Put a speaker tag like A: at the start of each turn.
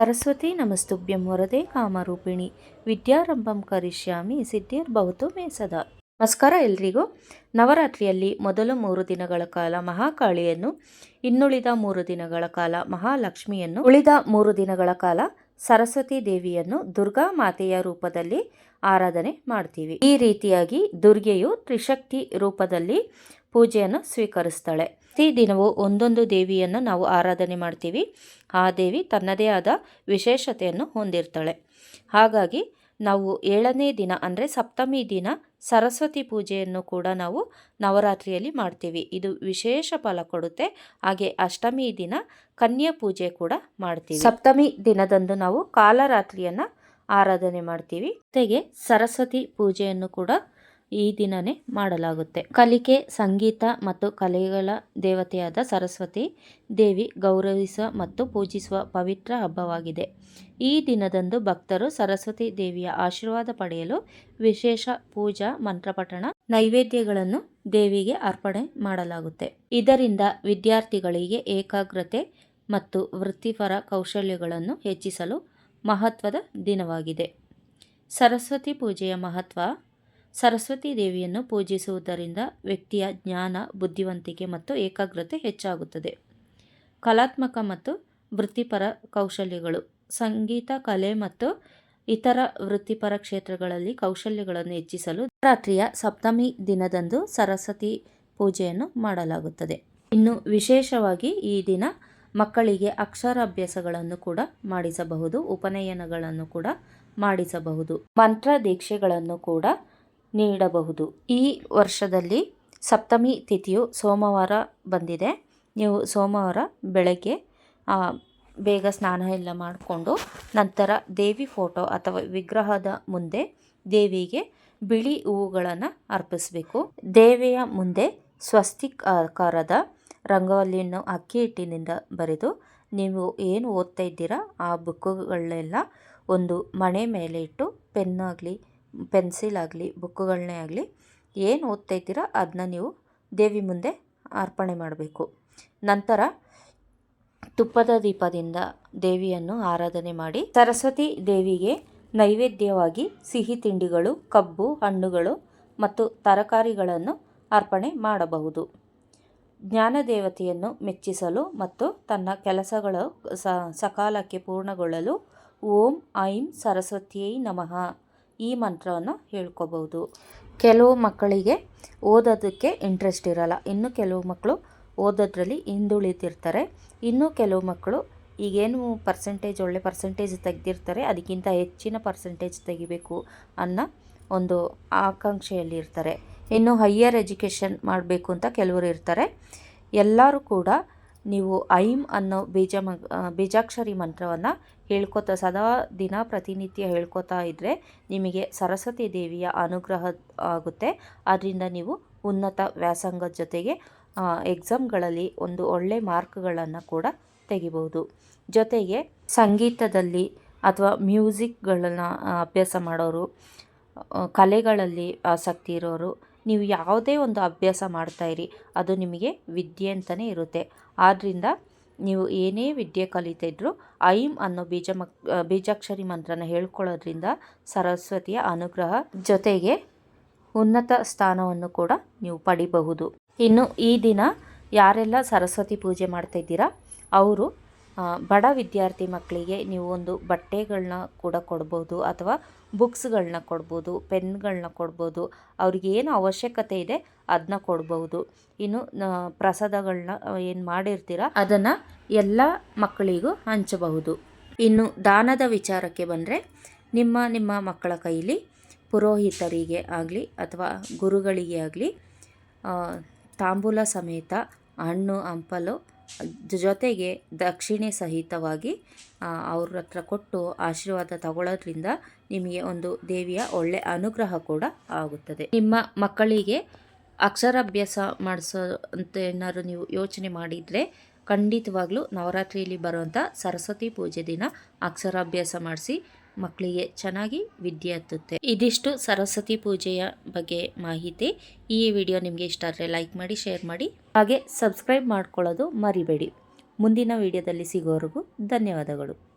A: ಸರಸ್ವತಿ ನಮಸ್ತುಭ್ಯಂ ವರದೆ ಕಾಮರೂಪಿಣಿ. ವಿದ್ಯಾರಂಭಂ ಕರಿಷ್ಯಾಮಿ ಸಿದ್ಧಿರ್ಭವತು ಮೇ ಸದಾ. ನಮಸ್ಕಾರ ಎಲ್ರಿಗೂ. ನವರಾತ್ರಿಯಲ್ಲಿ ಮೊದಲು ಮೂರು ದಿನಗಳ ಕಾಲ ಮಹಾಕಾಳಿಯನ್ನು, ಇನ್ನುಳಿದ ಮೂರು ದಿನಗಳ ಕಾಲ ಮಹಾಲಕ್ಷ್ಮಿಯನ್ನು, ಉಳಿದ ಮೂರು ದಿನಗಳ ಕಾಲ ಸರಸ್ವತಿ ದೇವಿಯನ್ನು ದುರ್ಗಾ ಮಾತೆಯ ರೂಪದಲ್ಲಿ ಆರಾಧನೆ ಮಾಡ್ತೀವಿ. ಈ ರೀತಿಯಾಗಿ ದುರ್ಗೆಯು ತ್ರಿಶಕ್ತಿ ರೂಪದಲ್ಲಿ ಪೂಜೆಯನ್ನು ಸ್ವೀಕರಿಸ್ತಾಳೆ. ದಿನವೂ ಒಂದೊಂದು ದೇವಿಯನ್ನು ನಾವು ಆರಾಧನೆ ಮಾಡ್ತೀವಿ. ಆ ದೇವಿ ತನ್ನದೇ ಆದ ವಿಶೇಷತೆಯನ್ನು ಹೊಂದಿರ್ತಾಳೆ. ಹಾಗಾಗಿ ನಾವು ಏಳನೇ ದಿನ ಅಂದರೆ ಸಪ್ತಮಿ ದಿನ ಸರಸ್ವತಿ ಪೂಜೆಯನ್ನು ಕೂಡ ನಾವು ನವರಾತ್ರಿಯಲ್ಲಿ ಮಾಡ್ತೀವಿ. ಇದು ವಿಶೇಷ ಫಲ ಕೊಡುತ್ತೆ. ಹಾಗೆ ಅಷ್ಟಮಿ ದಿನ ಕನ್ಯಾ ಪೂಜೆ ಕೂಡ ಮಾಡ್ತೀವಿ. ಸಪ್ತಮಿ ದಿನದಂದು ನಾವು ಕಾಲರಾತ್ರಿಯನ್ನು ಆರಾಧನೆ ಮಾಡ್ತೀವಿ. ಜೊತೆಗೆ ಸರಸ್ವತಿ ಪೂಜೆಯನ್ನು ಕೂಡ ಈ ದಿನನೇ ಮಾಡಲಾಗುತ್ತೆ. ಕಲಿಕೆ, ಸಂಗೀತ ಮತ್ತು ಕಲೆಗಳ ದೇವತೆಯಾದ ಸರಸ್ವತಿ ದೇವಿ ಗೌರವಿಸುವ ಮತ್ತು ಪೂಜಿಸುವ ಪವಿತ್ರ ಹಬ್ಬವಾಗಿದೆ. ಈ ದಿನದಂದು ಭಕ್ತರು ಸರಸ್ವತಿ ದೇವಿಯ ಆಶೀರ್ವಾದ ಪಡೆಯಲು ವಿಶೇಷ ಪೂಜಾ ಮಂತ್ರಪಠಣ, ನೈವೇದ್ಯಗಳನ್ನು ದೇವಿಗೆ ಅರ್ಪಣೆ ಮಾಡಲಾಗುತ್ತೆ. ಇದರಿಂದ ವಿದ್ಯಾರ್ಥಿಗಳಿಗೆ ಏಕಾಗ್ರತೆ ಮತ್ತು ವೃತ್ತಿಪರ ಕೌಶಲ್ಯಗಳನ್ನು ಹೆಚ್ಚಿಸಲು ಮಹತ್ವದ ದಿನವಾಗಿದೆ. ಸರಸ್ವತಿ ಪೂಜೆಯ ಮಹತ್ವ ಸರಸ್ವತಿ ದೇವಿಯನ್ನು ಪೂಜಿಸುವುದರಿಂದ ವ್ಯಕ್ತಿಯ ಜ್ಞಾನ, ಬುದ್ಧಿವಂತಿಕೆ ಮತ್ತು ಏಕಾಗ್ರತೆ ಹೆಚ್ಚಾಗುತ್ತದೆ. ಕಲಾತ್ಮಕ ಮತ್ತು ವೃತ್ತಿಪರ ಕೌಶಲ್ಯಗಳು, ಸಂಗೀತ, ಕಲೆ ಮತ್ತು ಇತರ ವೃತ್ತಿಪರ ಕ್ಷೇತ್ರಗಳಲ್ಲಿ ಕೌಶಲ್ಯಗಳನ್ನು ಹೆಚ್ಚಿಸಲು ರಾತ್ರಿಯ ಸಪ್ತಮಿ ದಿನದಂದು ಸರಸ್ವತಿ ಪೂಜೆಯನ್ನು ಮಾಡಲಾಗುತ್ತದೆ. ಇನ್ನು ವಿಶೇಷವಾಗಿ ಈ ದಿನ ಮಕ್ಕಳಿಗೆ ಅಕ್ಷರಾಭ್ಯಾಸಗಳನ್ನು ಕೂಡ ಮಾಡಿಸಬಹುದು, ಉಪನಯನಗಳನ್ನು ಕೂಡ ಮಾಡಿಸಬಹುದು ಮಂತ್ರ ದೀಕ್ಷೆಗಳನ್ನು ಕೂಡ ನೀಡಬಹುದು. ಈ ವರ್ಷದಲ್ಲಿ ಸಪ್ತಮಿ ತಿಥಿಯು ಸೋಮವಾರ ಬಂದಿದೆ. ನೀವು ಸೋಮವಾರ ಬೆಳಗ್ಗೆ ಬೇಗ ಸ್ನಾನ ಎಲ್ಲ ಮಾಡಿಕೊಂಡು ನಂತರ ದೇವಿ ಫೋಟೋ ಅಥವಾ ವಿಗ್ರಹದ ಮುಂದೆ ದೇವಿಗೆ ಬಿಳಿ ಹೂವುಗಳನ್ನು ಅರ್ಪಿಸಬೇಕು. ದೇವಿಯ ಮುಂದೆ ಸ್ವಸ್ತಿಕ್ ಆಕಾರದ ರಂಗೋಲಿಯನ್ನು ಅಕ್ಕಿ ಹಿಟ್ಟಿನಿಂದ ಬರೆದು ನೀವು ಏನು ಓದ್ತಾ ಇದ್ದೀರಾ ಆ ಬುಕ್ಕುಗಳನ್ನೆಲ್ಲ ಒಂದು ಮಣೆ ಮೇಲೆ ಇಟ್ಟು ಪೆನ್ನಾಗಲಿ ಪೆನ್ಸಿಲ್ ಆಗಲಿ ಬುಕ್ಕುಗಳನ್ನೇ ಆಗಲಿ ಏನು ಓದ್ತಾ ಅದನ್ನ ನೀವು ದೇವಿ ಮುಂದೆ ಅರ್ಪಣೆ ಮಾಡಬೇಕು. ನಂತರ ತುಪ್ಪದ ದೀಪದಿಂದ ದೇವಿಯನ್ನು ಆರಾಧನೆ ಮಾಡಿ, ಸರಸ್ವತಿ ದೇವಿಗೆ ನೈವೇದ್ಯವಾಗಿ ಸಿಹಿ ತಿಂಡಿಗಳು, ಕಬ್ಬು, ಹಣ್ಣುಗಳು ಮತ್ತು ತರಕಾರಿಗಳನ್ನು ಅರ್ಪಣೆ ಮಾಡಬಹುದು. ಜ್ಞಾನದೇವತೆಯನ್ನು ಮೆಚ್ಚಿಸಲು ಮತ್ತು ತನ್ನ ಕೆಲಸಗಳು ಸಕಾಲಕ್ಕೆ ಪೂರ್ಣಗೊಳ್ಳಲು ಓಂ ಐಂ ಸರಸ್ವತಿಯೈ ನಮಃ. ಈ ಮಂತ್ರವನ್ನು ಹೇಳ್ಕೋಬಹುದು. ಕೆಲವು ಮಕ್ಕಳಿಗೆ ಓದೋದಕ್ಕೆ ಇಂಟ್ರೆಸ್ಟ್ ಇರಲ್ಲ. ಇನ್ನು ಕೆಲವು ಮಕ್ಕಳು ಓದೋದ್ರಲ್ಲಿ ಹಿಂದುಳಿದಿರ್ತಾರೆ. ಇನ್ನು ಕೆಲವು ಮಕ್ಕಳು ಈಗೇನು ಪರ್ಸೆಂಟೇಜ್ ಒಳ್ಳೆ ಪರ್ಸೆಂಟೇಜ್ ತೆಗೆದಿರ್ತಾರೆ. ಅದಕ್ಕಿಂತ ಹೆಚ್ಚಿನ ಪರ್ಸೆಂಟೇಜ್ ತೆಗಿಬೇಕು ಅನ್ನೋ ಒಂದು ಆಕಾಂಕ್ಷೆಯಲ್ಲಿ ಇರ್ತಾರೆ ಇನ್ನು ಹೈಯರ್ ಎಜುಕೇಷನ್ ಮಾಡಬೇಕು ಅಂತ ಕೆಲವರು ಇರ್ತಾರೆ. ಎಲ್ಲರೂ ಕೂಡ ನೀವು ಐಮ್ ಅನ್ನೋ ಬೀಜ ಬೀಜಾಕ್ಷರಿ ಮಂತ್ರವನ್ನು ಹೇಳ್ಕೊತಾ, ಸದಾ ದಿನ ಪ್ರತಿನಿತ್ಯ ಹೇಳ್ಕೊತಾ ಇದ್ದರೆ ನಿಮಗೆ ಸರಸ್ವತಿ ದೇವಿಯ ಅನುಗ್ರಹ ಆಗುತ್ತೆ. ಅದರಿಂದ ನೀವು ಉನ್ನತ ವ್ಯಾಸಂಗದ ಜೊತೆಗೆ ಎಕ್ಸಾಮ್ಗಳಲ್ಲಿ ಒಂದು ಒಳ್ಳೆ ಮಾರ್ಕ್ಗಳನ್ನು ಕೂಡ ತೆಗಿಬೋದು. ಜೊತೆಗೆ ಸಂಗೀತದಲ್ಲಿ ಅಥವಾ ಮ್ಯೂಸಿಕ್ಗಳನ್ನು ಅಭ್ಯಾಸ ಮಾಡೋರು ಕಲೆಗಳಲ್ಲಿ ಆಸಕ್ತಿ ಇರೋರು ನೀವು ಯಾವುದೇ ಒಂದು ಅಭ್ಯಾಸ ಮಾಡ್ತಾಯಿರಿ ಅದು ನಿಮಗೆ ವಿದ್ಯೆ ಅಂತಲೇ ಇರುತ್ತೆ. ಆದ್ದರಿಂದ ನೀವು ಏನೇ ವಿದ್ಯೆ ಕಲಿತಿದ್ರು ಐಂ ಅನ್ನೋ ಬೀಜ ಮಕ್ ಬೀಜಾಕ್ಷರಿ ಮಂತ್ರನ ಹೇಳ್ಕೊಳ್ಳೋದ್ರಿಂದ ಸರಸ್ವತಿಯ ಅನುಗ್ರಹ ಜೊತೆಗೆ ಉನ್ನತ ಸ್ಥಾನವನ್ನು ಕೂಡ ನೀವು ಪಡಿಬಹುದು. ಇನ್ನು ಈ ದಿನ ಯಾರೆಲ್ಲ ಸರಸ್ವತಿ ಪೂಜೆ ಮಾಡ್ತಾಯಿದ್ದೀರಾ ಅವರು ಬಡ ವಿದ್ಯಾರ್ಥಿ ಮಕ್ಕಳಿಗೆ ನೀವು ಒಂದು ಬಟ್ಟೆಗಳನ್ನ ಕೂಡ ಕೊಡ್ಬೋದು ಅಥವಾ ಬುಕ್ಸ್ಗಳನ್ನ ಕೊಡ್ಬೋದು ಪೆನ್ಗಳನ್ನ ಕೊಡ್ಬೋದು, ಅವ್ರಿಗೆ ಏನು ಅವಶ್ಯಕತೆ ಇದೆ ಅದನ್ನ ಕೊಡ್ಬೋದು. ಇನ್ನು ಪ್ರಸಾದಗಳನ್ನ ಏನು ಮಾಡಿರ್ತೀರ, ಅದನ್ನು ಎಲ್ಲ ಮಕ್ಕಳಿಗೂ ಹಂಚಬಹುದು. ಇನ್ನು, ದಾನದ ವಿಚಾರಕ್ಕೆ ಬಂದರೆ, ನಿಮ್ಮ ನಿಮ್ಮ ಮಕ್ಕಳ ಕೈಲಿ ಪುರೋಹಿತರಿಗೆ ಆಗಲಿ ಅಥವಾ ಗುರುಗಳಿಗೆ ಆಗಲಿ ತಾಂಬೂಲ ಸಮೇತ ಹಣ್ಣು, ಹಂಪಲು ಜೊತೆಗೆ ದಕ್ಷಿಣೆ ಸಹಿತವಾಗಿ ಅವ್ರ ಹತ್ರ ಕೊಟ್ಟು ಆಶೀರ್ವಾದ ತಗೊಳ್ಳೋದ್ರಿಂದ ನಿಮಗೆ ಒಂದು ದೇವಿಯ ಒಳ್ಳೆ ಅನುಗ್ರಹ ಕೂಡ ಆಗುತ್ತದೆ. ನಿಮ್ಮ ಮಕ್ಕಳಿಗೆ ಅಕ್ಷರಾಭ್ಯಾಸ ಮಾಡಿಸೋ ಅಂತ ಏನಾದ್ರು ನೀವು ಯೋಚನೆ ಮಾಡಿದರೆ ಖಂಡಿತವಾಗ್ಲೂ ನವರಾತ್ರಿಯಲ್ಲಿ ಬರುವಂಥ ಸರಸ್ವತಿ ಪೂಜೆ ದಿನ ಅಕ್ಷರಾಭ್ಯಾಸ ಮಾಡಿಸಿ ಮಕ್ಕಳಿಗೆ ಚೆನ್ನಾಗಿ ವಿದ್ಯೆ ಹತ್ತುತ್ತೆ. ಇದಿಷ್ಟು ಸರಸ್ವತಿ ಪೂಜೆಯ ಬಗ್ಗೆ ಮಾಹಿತಿ. ಈ ವಿಡಿಯೋ ನಿಮಗೆ ಇಷ್ಟ ಆದರೆ ಲೈಕ್ ಮಾಡಿ, ಶೇರ್ ಮಾಡಿ. ಹಾಗೆ ಸಬ್ಸ್ಕ್ರೈಬ್ ಮಾಡ್ಕೊಳ್ಳೋದು ಮರಿಬೇಡಿ. ಮುಂದಿನ ವಿಡಿಯೋದಲ್ಲಿ ಸಿಗೋವರೆಗೂ ಧನ್ಯವಾದಗಳು.